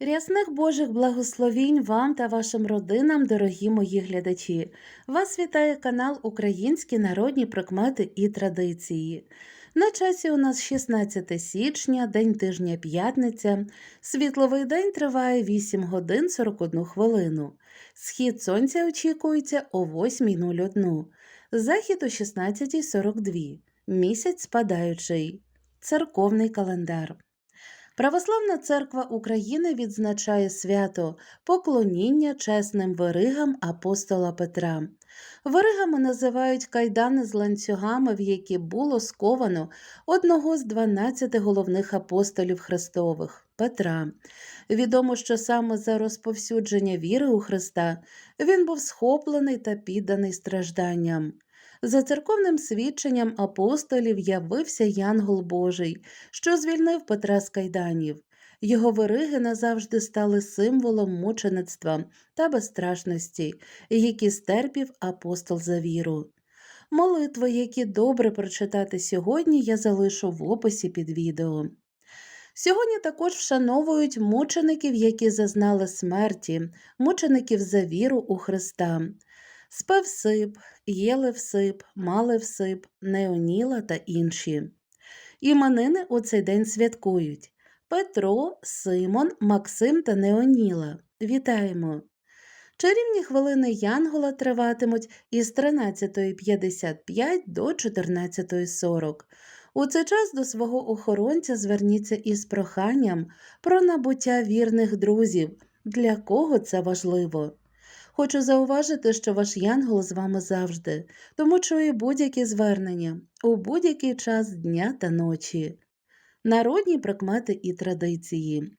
Рясних Божих благословінь вам та вашим родинам, дорогі мої глядачі. Вас вітає канал Українські народні прикмети і традиції. На часі у нас 16 січня, день тижня п'ятниця. Світловий день триває 8 годин 41 хвилину. Схід сонця очікується о 8.01, захід о 16.42, місяць спадаючий, церковний календар. Православна церква України відзначає свято поклоніння чесним веригам апостола Петра. Веригами називають кайдани з ланцюгами, в які було сковано одного з 12 головних апостолів Христових Петра. Відомо, що саме за розповсюдження віри у Христа він був схоплений та підданий стражданням. За церковним свідченням апостолів явився Янгол Божий, що звільнив Петра з кайданів. Його вириги назавжди стали символом мучеництва та безстрашності, які стерпів апостол за віру. Молитви, які добре прочитати сьогодні, я залишу в описі під відео. Сьогодні також вшановують мучеників, які зазнали смерті, мучеників за віру у Христа. Спевсип, Єлевсип, Малевсип, Неоніла та інші. Іменини у цей день святкують Петро, Симон, Максим та Неоніла. Вітаємо! Чарівні хвилини Янгола триватимуть із 13.55 до 14.40. У цей час до свого охоронця зверніться із проханням про набуття вірних друзів, для кого це важливо. Хочу зауважити, що ваш янгол з вами завжди, тому чує будь-які звернення у будь-який час дня та ночі. Народні прикмети і традиції.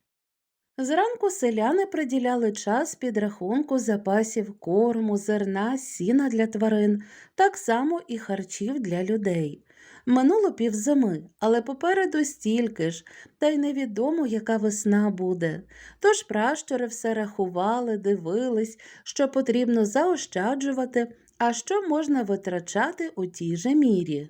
Зранку селяни приділяли час підрахунку запасів корму, зерна, сіна для тварин, так само і харчів для людей. Минуло півзими, але попереду стільки ж, та й невідомо, яка весна буде. Тож пращури все рахували, дивились, що потрібно заощаджувати, а що можна витрачати у тій же мірі.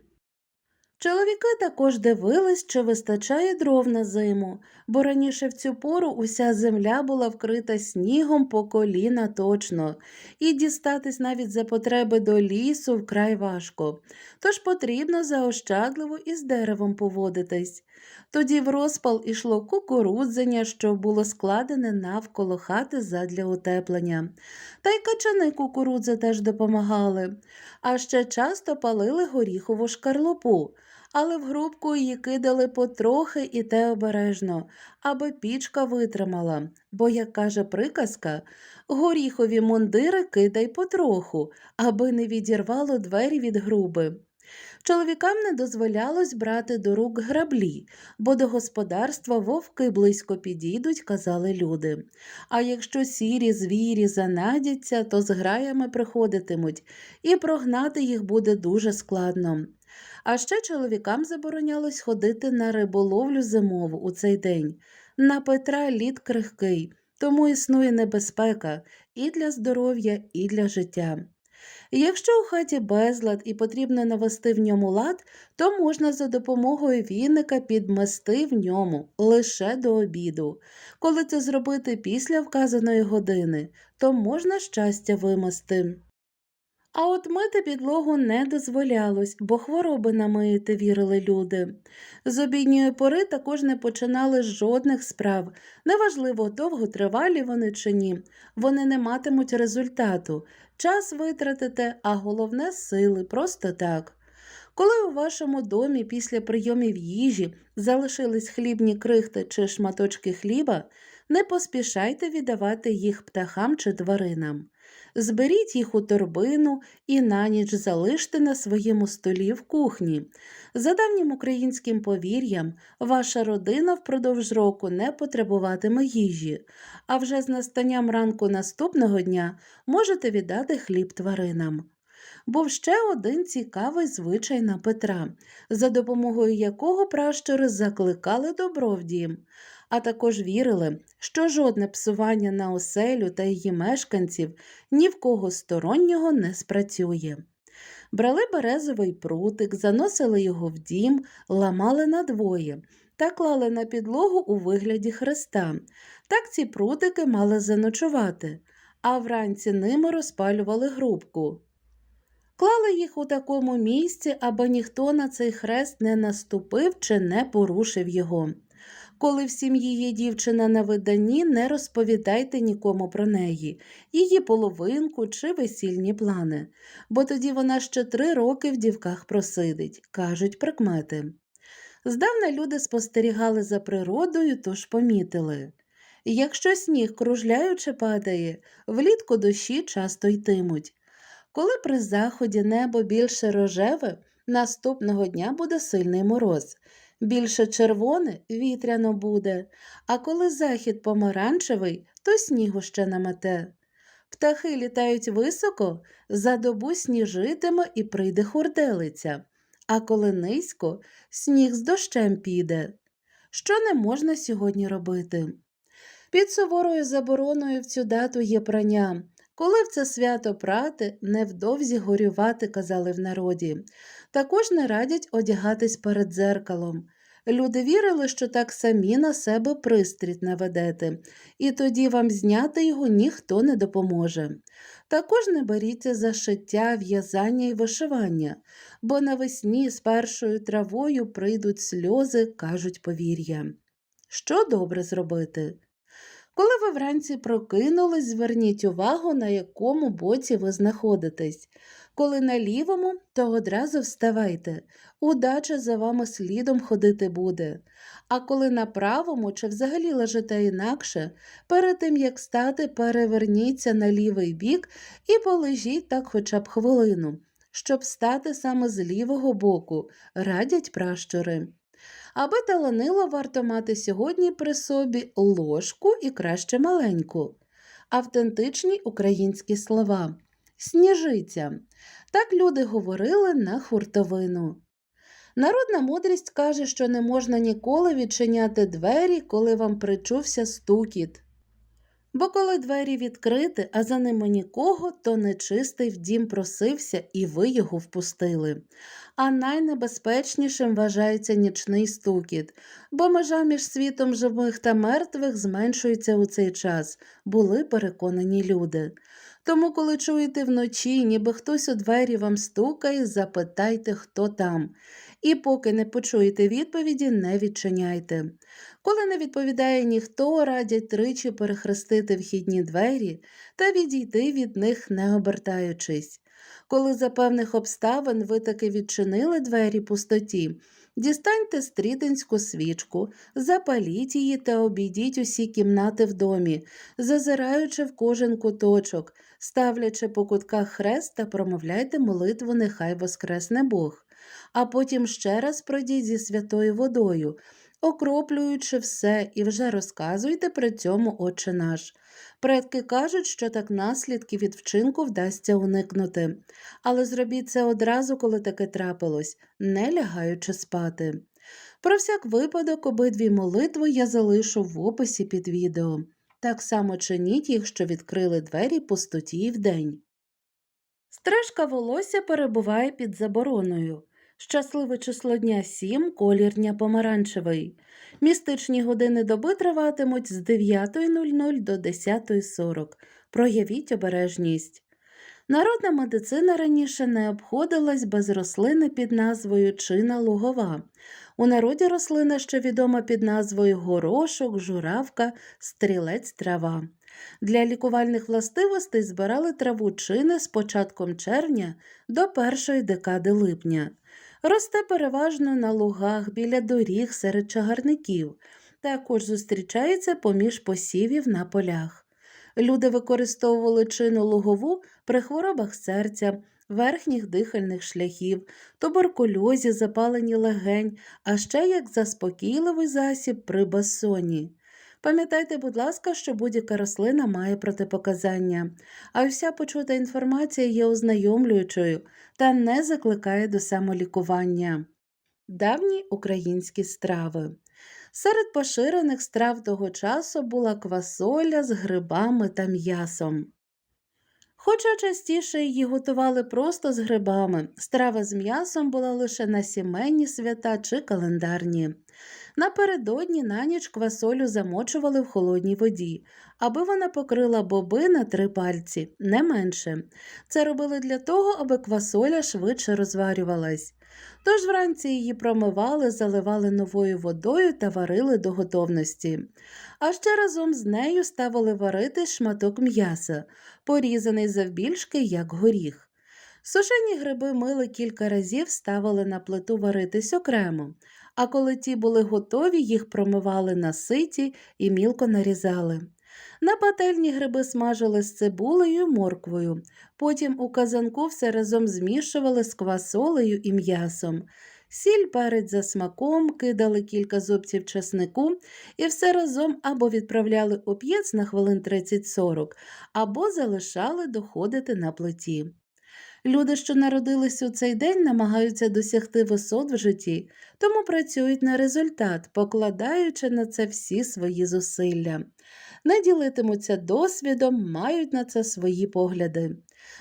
Чоловіки також дивились, чи вистачає дров на зиму, бо раніше в цю пору уся земля була вкрита снігом по коліна точно, і дістатись навіть за потреби до лісу вкрай важко, тож потрібно заощадливо із деревом поводитись. Тоді в розпал ішло кукурудзення, що було складене навколо хати задля утеплення. Та й качани кукурудзи теж допомагали, а ще часто палили горіхову шкарлупу але в грубку її кидали потрохи і те обережно, аби пічка витримала, бо, як каже приказка, горіхові мундири кидай потроху, аби не відірвало двері від груби. Чоловікам не дозволялось брати до рук граблі, бо до господарства вовки близько підійдуть, казали люди. А якщо сірі звірі занадяться, то з граями приходитимуть, і прогнати їх буде дуже складно. А ще чоловікам заборонялось ходити на риболовлю зимову у цей день. На Петра лід крихкий, тому існує небезпека і для здоров'я, і для життя. Якщо у хаті безлад і потрібно навести в ньому лад, то можна за допомогою віника підмести в ньому лише до обіду. Коли це зробити після вказаної години, то можна щастя вимести. А от мити підлогу не дозволялось, бо хвороби намиїти вірили люди. З обідньої пори також не починали жодних справ. Неважливо, довготривалі вони чи ні. Вони не матимуть результату. Час витратите, а головне сили, просто так. Коли у вашому домі після прийомів їжі залишились хлібні крихти чи шматочки хліба, не поспішайте віддавати їх птахам чи тваринам. Зберіть їх у торбину і на ніч залиште на своєму столі в кухні. За давнім українським повір'ям, ваша родина впродовж року не потребуватиме їжі, а вже з настанням ранку наступного дня можете віддати хліб тваринам. Був ще один цікавий звичай на Петра, за допомогою якого пращури закликали добро дім а також вірили, що жодне псування на оселю та її мешканців ні в кого стороннього не спрацює. Брали березовий прутик, заносили його в дім, ламали надвоє, та клали на підлогу у вигляді хреста. Так ці прутики мали заночувати, а вранці ними розпалювали грубку. Клали їх у такому місці, аби ніхто на цей хрест не наступив чи не порушив його. Коли в сім'ї є дівчина на виданні, не розповідайте нікому про неї, її половинку чи весільні плани, бо тоді вона ще три роки в дівках просидить, кажуть прикмети. Здавна люди спостерігали за природою, тож помітили. Якщо сніг кружляючи падає, влітку дощі часто йтимуть. Коли при заході небо більше рожеве, наступного дня буде сильний мороз. Більше червоне вітряно буде, а коли захід помаранчевий, то снігу ще намете. Птахи літають високо, за добу сніжитиме і прийде хурделиця, а коли низько, сніг з дощем піде. Що не можна сьогодні робити? Під суворою забороною в цю дату є прання. Коли в це свято прати, невдовзі горювати, казали в народі. Також не радять одягатись перед дзеркалом. Люди вірили, що так самі на себе пристріт наведете, і тоді вам зняти його ніхто не допоможе. Також не беріться за шиття, в'язання і вишивання, бо навесні з першою травою прийдуть сльози, кажуть повір'я. Що добре зробити? Коли ви вранці прокинулись, зверніть увагу, на якому боці ви знаходитесь. Коли на лівому, то одразу вставайте. Удача за вами слідом ходити буде. А коли на правому чи взагалі лежите інакше, перед тим як стати, переверніться на лівий бік і полежіть так хоча б хвилину, щоб стати саме з лівого боку, радять пращури. Аби таланило, варто мати сьогодні при собі ложку і краще маленьку. Автентичні українські слова. Сніжиця. Так люди говорили на хуртовину. Народна мудрість каже, що не можна ніколи відчиняти двері, коли вам причувся стукіт. Бо коли двері відкрити, а за ними нікого, то нечистий в дім просився, і ви його впустили. А найнебезпечнішим вважається нічний стукіт, бо межа між світом живих та мертвих зменшується у цей час, були переконані люди. Тому, коли чуєте вночі, ніби хтось у двері вам стукає, запитайте, хто там. І поки не почуєте відповіді, не відчиняйте. Коли не відповідає ніхто, радять тричі перехрестити вхідні двері та відійти від них, не обертаючись. Коли за певних обставин ви таки відчинили двері пустоті, дістаньте стрітинську свічку, запаліть її та обійдіть усі кімнати в домі, зазираючи в кожен куточок, ставлячи по кутках хрест та промовляйте молитву Нехай воскресне Бог. А потім ще раз пройдіть зі святою водою, окроплюючи все, і вже розказуйте при цьому Отче наш. Предки кажуть, що так наслідки від вчинку вдасться уникнути, але зробіть це одразу, коли таке трапилось, не лягаючи спати. Про всяк випадок обидві молитви я залишу в описі під відео. Так само чиніть їх, що відкрили двері пустоті і вдень. Стрижка волосся перебуває під забороною. Щасливе число дня 7, колір дня помаранчевий. Містичні години доби триватимуть з 9.00 до 10.40. Проявіть обережність. Народна медицина раніше не обходилась без рослини під назвою чина лугова. У народі рослина, що відома під назвою горошок, журавка, стрілець трава. Для лікувальних властивостей збирали траву чини з початком червня до першої декади липня. Росте переважно на лугах біля доріг серед чагарників, також зустрічається поміж посівів на полях. Люди використовували чину лугову при хворобах серця, верхніх дихальних шляхів, туберкульозі, запаленні легень, а ще як заспокійливий засіб при басоні. Пам'ятайте, будь ласка, що будь-яка рослина має протипоказання, а вся почута інформація є ознайомлюючою та не закликає до самолікування. Давні українські страви. Серед поширених страв того часу була квасоля з грибами та м'ясом. Хоча частіше її готували просто з грибами, страва з м'ясом була лише на сімейні свята чи календарні. Напередодні на ніч квасолю замочували в холодній воді, аби вона покрила боби на три пальці, не менше. Це робили для того, аби квасоля швидше розварювалась. Тож вранці її промивали, заливали новою водою та варили до готовності. А ще разом з нею ставили варити шматок м'яса, порізаний завбільшки, як горіх. Сушені гриби мили кілька разів, ставили на плиту варитись окремо, а коли ті були готові, їх промивали на ситі і мілко нарізали. На пательні гриби смажили з цибулею і морквою, потім у казанку все разом змішували з квасолею і м'ясом. Сіль перець за смаком, кидали кілька зубців чеснику і все разом або відправляли у п'єц на хвилин 30-40, або залишали доходити на плиті. Люди, що народились у цей день, намагаються досягти висот в житті, тому працюють на результат, покладаючи на це всі свої зусилля. Не ділитимуться досвідом, мають на це свої погляди.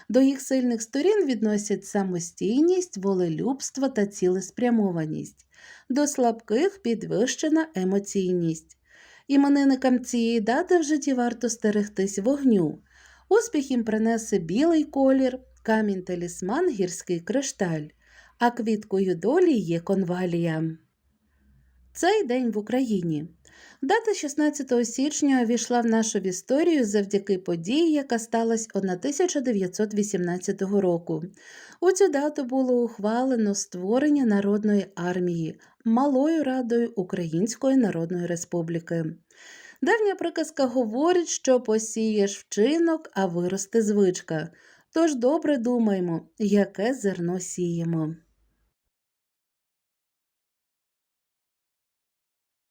До їх сильних сторін відносять самостійність, волелюбство та цілеспрямованість, до слабких підвищена емоційність. Іменинникам цієї дати в житті варто стерегтись вогню. Успіх їм принесе білий колір, камінь талісман гірський кришталь, а квіткою долі є конвалія. Цей день в Україні. Дата 16 січня увійшла в нашу історію завдяки події, яка сталася 1918 року. У цю дату було ухвалено створення Народної армії Малою Радою Української Народної Республіки. Давня приказка говорить, що посієш вчинок, а виросте звичка. Тож добре думаємо, яке зерно сіємо.